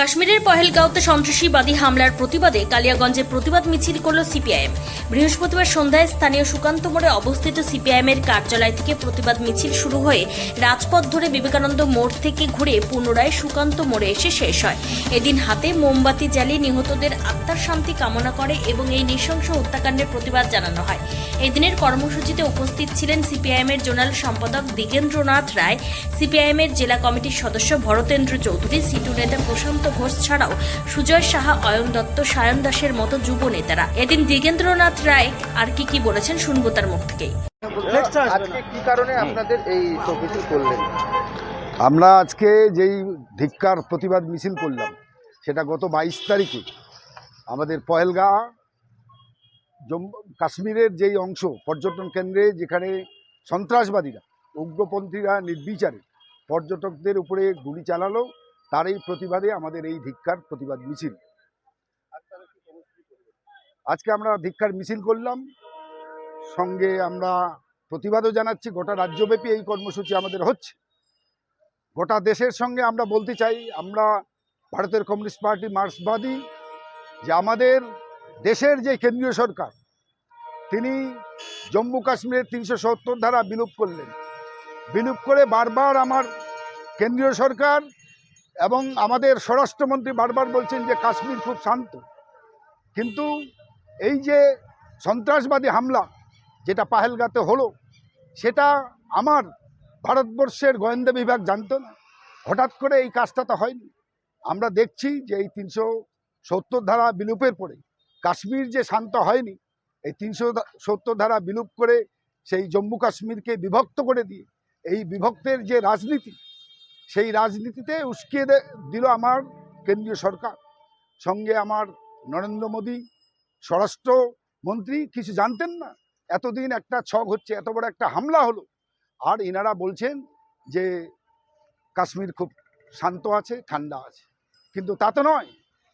কাশ্মীরের পহেলগাঁওতে সন্ত্রাসীবাদী হামলার প্রতিবাদে কালিয়াগঞ্জে প্রতিবাদ মিছিল করল সিপিআইএম। বৃহস্পতিবার সন্ধ্যায় স্থানীয় সুকান্ত মোড়ে অবস্থিত সিপিআইএম এর কার্যালয় থেকে প্রতিবাদ মিছিল শুরু হয়ে রাজপথ ধরে বিবেকানন্দ মোড় থেকে ঘুরে পুনরায় সুকান্ত মোড়ে এসে শেষ হয়। এদিন হাতে মোমবাতি জ্বালিয়ে নিহতদের আত্মার শান্তি কামনা করে এবং এই নৃশংস হত্যাকাণ্ডের প্রতিবাদ জানানো হয়। এদিনের কর্মসূচিতে উপস্থিত ছিলেন সিপিআইএম এর জোনাল সম্পাদক দিগেন্দ্রনাথ রায় সিপিআইএম এর জেলা কমিটির সদস্য ভরতেন্দ্র চৌধুরী, সিটু নেতা প্রশান্ত ঘোষ ছাড়াও সুজয় সাহা অয়ন দত্ত সায়ন দাসের মতো যুব নেতারা। এদিন দিগেন্দ্রনাথ রায় আর কি কি বলেছেন শুনব তার মুখ থেকেই। আজকে কি কারণে আপনাদের এই মিছিল করলেন? আমরা আজকে যেই ধিক্কার প্রতিবাদ মিছিল করলাম সেটা গত বাইশ তারিখে। আমাদের পহেলগা জম্মু কাশ্মীরের যেই অংশ পর্যটন কেন্দ্রে যেখানে সন্ত্রাসবাদীরা উগ্রপন্থীরা নির্বিচারে পর্যটকদের উপরে গুলি চালালো তার এই প্রতিবাদে আমাদের এই ধিক্ষার প্রতিবাদ মিছিল। আজকে আমরা ধিক্ষার মিছিল করলাম। সঙ্গে আমরা প্রতিবাদও জানাচ্ছি, গোটা রাজ্যব্যাপী এই কর্মসূচি আমাদের হচ্ছে। গোটা দেশের সঙ্গে আমরা বলতে চাই, আমরা ভারতের কমিউনিস্ট পার্টি মার্ক্সবাদী, যে আমাদের দেশের যে কেন্দ্রীয় সরকার, তিনি জম্মু কাশ্মীরের তিনশো সত্তর ধারা বিলুপ করলেন। বিলুপ করে বারবার আমার কেন্দ্রীয় সরকার এবং আমাদের স্বরাষ্ট্রমন্ত্রী বারবার বলছেন যে কাশ্মীর খুব শান্ত। কিন্তু এই যে সন্ত্রাসবাদী হামলা, যেটা পাহেলগাতে হলো, সেটা আমার ভারতবর্ষের গোয়েন্দা বিভাগ জানতো না। হঠাৎ করে এই কাজটা তো হয়নি। আমরা দেখছি যে এই তিনশো সত্তর ধারা বিলুপের পরে কাশ্মীর যে শান্ত হয়নি, এই তিনশো সত্তর ধারা বিলুপ করে সেই জম্মু কাশ্মীরকে বিভক্ত করে দিয়ে, এই বিভক্তের যে রাজনীতি সেই রাজনীতিতে উস্কিয়ে দিল আমার কেন্দ্রীয় সরকার। সঙ্গে আমার নরেন্দ্র মোদী, স্বরাষ্ট্রমন্ত্রী, কিছু জানতেন না? এতদিন একটা ছক হচ্ছে, এত বড় একটা হামলা হলো। আর ইনারা বলছেন যে কাশ্মীর খুব শান্ত আছে, ঠান্ডা আছে। কিন্তু তা তো নয়,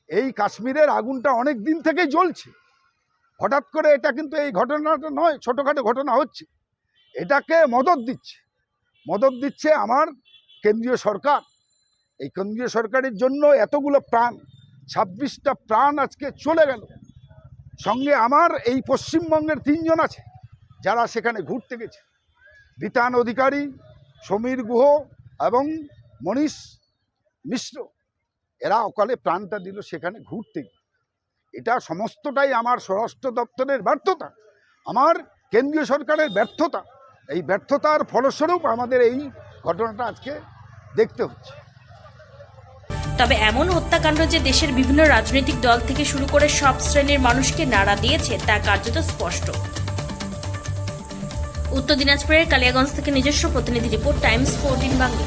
এই কাশ্মীরের আগুনটা অনেক দিন থেকেই জ্বলছে। হঠাৎ করে এটা কিন্তু এই ঘটনাটা নয়, ছোটোখাটো ঘটনা হচ্ছে। এটাকে মদত দিচ্ছে। মদত দিচ্ছে আমার কেন্দ্রীয় সরকার। এই কেন্দ্রীয় সরকারের জন্য এতগুলো প্রাণ, ছাব্বিশটা প্রাণ আজকে চলে গেল। সঙ্গে আমার এই পশ্চিমবঙ্গের তিনজন আছে, যারা সেখানে ঘুরতে গেছে। বিতান অধিকারী, সমীর গুহ এবং মনীষ মিশ্র, এরা অকালে প্রাণটা দিল সেখানে ঘুরতে। এটা সমস্তটাই আমার স্বরাষ্ট্র দপ্তরের ব্যর্থতা, আমার কেন্দ্রীয় সরকারের ব্যর্থতা। এই ব্যর্থতার ফলস্বরূপ আমাদের এই ঘটনাটা আজকে দেখতে হচ্ছে। তবে এমন হত্যাকাণ্ড যে দেশের বিভিন্ন রাজনৈতিক দল থেকে শুরু করে সব শ্রেণির মানুষকে নাড়া দিয়েছে তা কার্যত স্পষ্ট। উত্তর দিনাজপুরের কালিয়াগঞ্জ থেকে নিজস্ব প্রতিনিধি রিপোর্ট টাইমস ফোরটিন বাংলা।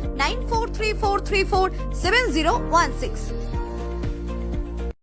9434347016.